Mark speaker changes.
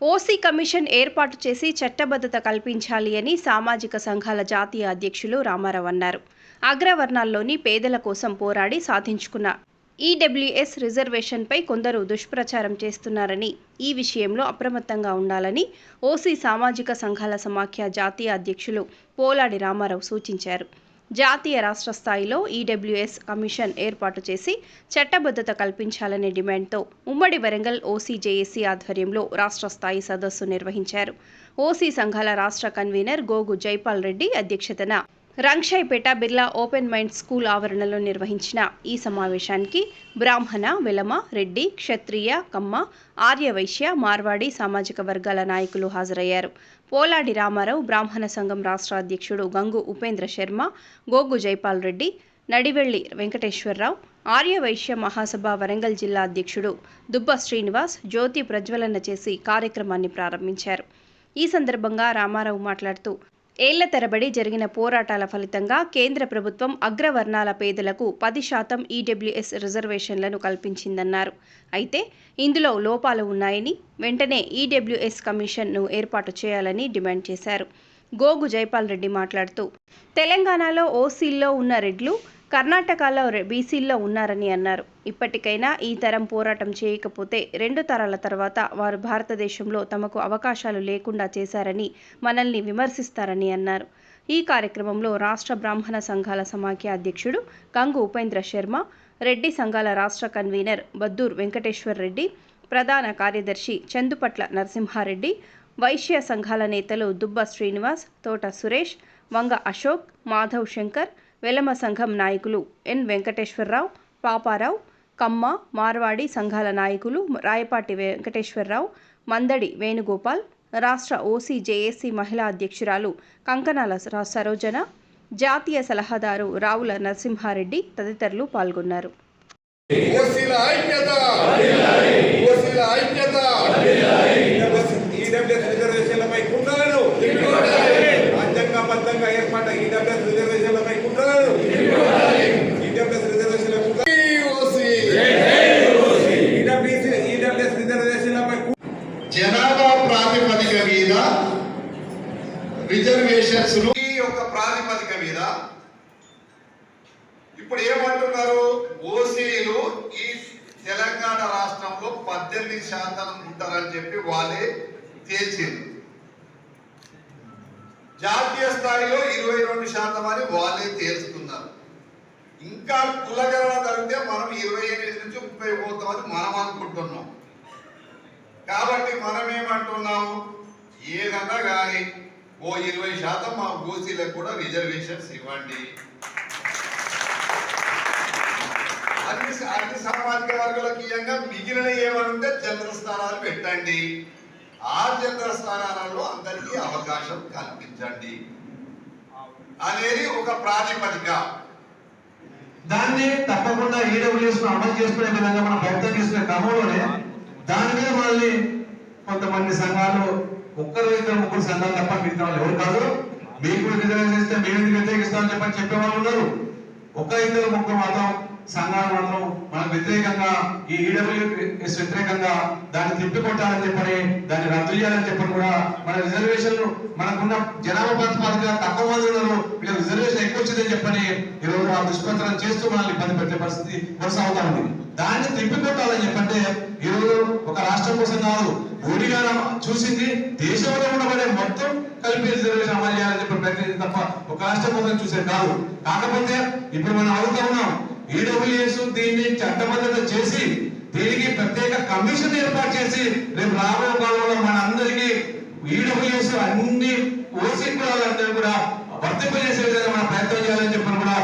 Speaker 1: OC commission ఏర్పాటు చేసి చట్టబద్ధత కల్పించాలి అని సామాజిక సంఘాల జాతీయ అధ్యక్షులు రామారావు అన్నారు. అగ్రవర్ణాల్లోని పేదల కోసం పోరాడి సాధించుకున్న ఈడబ్ల్యూఎస్ రిజర్వేషన్పై కొందరు దుష్ప్రచారం చేస్తున్నారని ఈ విషయంలో అప్రమత్తంగా ఉండాలని ఓసీ సామాజిక సంఘాల సమాఖ్య జాతీయ అధ్యక్షులు పోలాడి రామారావు సూచించారు. జాతీయ రాష్ట్ర స్థాయిలో ఈడబ్ల్యూఎస్ కమిషన్ ఏర్పాటు చేసి చట్టబద్ధత కల్పించాలనే డిమాండ్తో ఉమ్మడి వరంగల్ ఓసీ జేఏసీ ఆధ్వర్యంలో రాష్ట్ర స్థాయి సదస్సు నిర్వహించారు. ఓసీ సంఘాల రాష్ట్ర కన్వీనర్ గోగు జైపాల్ రెడ్డి అధ్యక్షతన రంక్షాయ్పేట బిర్లా ఓపెన్ మైండ్ స్కూల్ ఆవరణలో నిర్వహించిన ఈ సమావేశానికి బ్రాహ్మణ వెలమ రెడ్డి క్షత్రియ కమ్మ ఆర్యవైశ్య మార్వాడి సామాజిక వర్గాల నాయకులు హాజరయ్యారు. పోలాడి రామారావు బ్రాహ్మణ సంఘం రాష్ట్ర అధ్యక్షుడు గంగు ఉపేంద్ర శర్మ గోగు జైపాల్ రెడ్డి నడివెళ్ళి వెంకటేశ్వరరావు ఆర్యవైశ్య మహాసభ వరంగల్ జిల్లా అధ్యక్షుడు దుబ్బ శ్రీనివాస్ జ్యోతి ప్రజ్వలన చేసి కార్యక్రమాన్ని ప్రారంభించారు. ఈ సందర్భంగా రామారావు మాట్లాడుతూ ఏళ్ళ తరబడి జరిగిన పోరాటాల ఫలితంగా కేంద్ర ప్రభుత్వం అగ్రవర్ణాల పేదలకు పది శాతం ఈడబ్ల్యూఎస్ రిజర్వేషన్లను కల్పించిందన్నారు. అయితే ఇందులో లోపాలు ఉన్నాయని వెంటనే ఈడబ్ల్యూఎస్ కమిషన్ను ఏర్పాటు చేయాలని డిమాండ్ చేశారు. గోగు జైపాల్ రెడ్డి మాట్లాడుతూ తెలంగాణలో ఓసీల్లో ఉన్న రెడ్లు కర్ణాటకలో బీసీల్లో ఉన్నారని అన్నారు. ఇప్పటికైనా ఈ తరం పోరాటం చేయకపోతే రెండు తరాల తర్వాత వారు భారతదేశంలో తమకు అవకాశాలు లేకుండా చేశారని మనల్ని విమర్శిస్తారని అన్నారు. ఈ కార్యక్రమంలో రాష్ట్ర బ్రాహ్మణ సంఘాల సమాఖ్య అధ్యక్షుడు గంగు ఉపేంద్ర శర్మ రెడ్డి సంఘాల రాష్ట్ర కన్వీనర్ బద్దూర్ వెంకటేశ్వర్ రెడ్డి ప్రధాన కార్యదర్శి చందుపట్ల నరసింహారెడ్డి వైశ్య సంఘాల నేతలు దుబ్బ శ్రీనివాస్ తోట సురేష్ వంగ అశోక్ మాధవ్ శంకర్ వెలమ సంఘం నాయకులు ఎన్ వెంకటేశ్వరరావు పాపారావు కమ్మ మార్వాడి సంఘాల నాయకులు రాయపాటి వెంకటేశ్వరరావు మందడి వేణుగోపాల్ రాష్ట్ర ఓసీ జేఏసీ మహిళా అధ్యక్షురాలు కంకణాల సరోజన జాతీయ సలహాదారు రావుల నరసింహారెడ్డి తదితరులు పాల్గొన్నారు.
Speaker 2: ఓసీల
Speaker 3: ప్రాతిపదిక మీద రిజర్వేషన్స్
Speaker 2: ఈ యొక్క ప్రాతిపదిక మీద ఇప్పుడు ఏమంటున్నారు? ఓసీలు ఈ తెలంగాణ రాష్ట్రంలో పద్దెనిమిది శాతం ఉంటారని చెప్పి వాళ్ళే తేల్చింది జాతీయ స్థాయిలో ఇరవై రెండు శాతం అని వాళ్ళే తేల్చుకున్నారు. ఇంకా కులగరణ జరిగితే మనం ఇరవై ఎనిమిది నుంచి ముప్పై పోతామని మనం అనుకుంటున్నాం. కాబట్టి మనం ఏమంటున్నాము ఏదన్నా కానీ ఓ ఇరవై శాతం మా ఓసీలకు కూడా రిజర్వేషన్స్ ఇవ్వండి. అన్ని అన్ని సామాజిక వర్గాలకు ఇయ్యంగా మిగిలిన ఏమనుంటే ఉంటే చంద్ర స్థానాలు పెట్టండి. ఆ చంద్ర స్థానాలలో అందరికీ అవకాశం కల్పించండి. అనేది ఒక ప్రాతిపదిక.
Speaker 4: దాన్ని తప్పకుండా ఈడబ్ల్యూఎస్ అమలు చేసుకునే విధంగా మనం ప్రయత్నం చేసిన క్రమంలోనే దాని మీద మళ్ళీ కొంతమంది సంఘాలు ఒక్కరు ఇద్దరు ముగ్గురు సంఘాలు తప్ప మిగతా వాళ్ళు ఎవరు కాదు. మీకు కూడా చేస్తే మేము వ్యతిరేకిస్తామని చెప్పని చెప్పేవాళ్ళు ఉన్నారు ఒక్క ఇద్దరు ముగ్గురు మాత్రం సంఘాలు మాత్రం మనకు వ్యతిరేకంగా ఈ ఈడబ్ల్యూఎస్ వ్యతిరేకంగా దాన్ని తిప్పికొట్టాలని చెప్పని దాన్ని రద్దు చేయాలని చెప్పని కూడా మన రిజర్వేషన్లు మనకున్న జనాభా ప్రాతిపదిక తక్కువ మంది ఉన్నారు. వీళ్ళ రిజర్వేషన్ ఎక్కువ వచ్చిందని చెప్పని ఈరోజు ఆ దుష్ప్రచారం చేస్తూ మనల్ని ఇబ్బంది పెట్టే పరిస్థితి కొనసాగుతా ఉంది. దాన్ని తిప్పికొట్టాలని చెప్పంటే ఈ ఒక రాష్ట్రం కోసం కాదు మోడీ గారు చూసింది దేశంలో ఉండబడే మొత్తం కలిపి రిజర్వేషన్ అమలు చేయాలని చెప్పి ప్రయత్నించింది తప్ప ఒక రాష్ట్రం కోసం చూసే కాదు. కాకపోతే ఇప్పుడు మనం అడుగుతా ఉన్నాం ఈడబ్ల్యూఎస్ దీన్ని చట్టబద్ధత చేసి దీనికి ప్రత్యేక కమిషన్ ఏర్పాటు చేసి రేపు రాబోయే కాలంలో మన అందరికీ ఈడబ్ల్యూఎస్ అన్ని ఓసీ కులాలందరూ కూడా వర్తింపజేసే విధంగా మనం ప్రయత్నం చేయాలని చెప్పని కూడా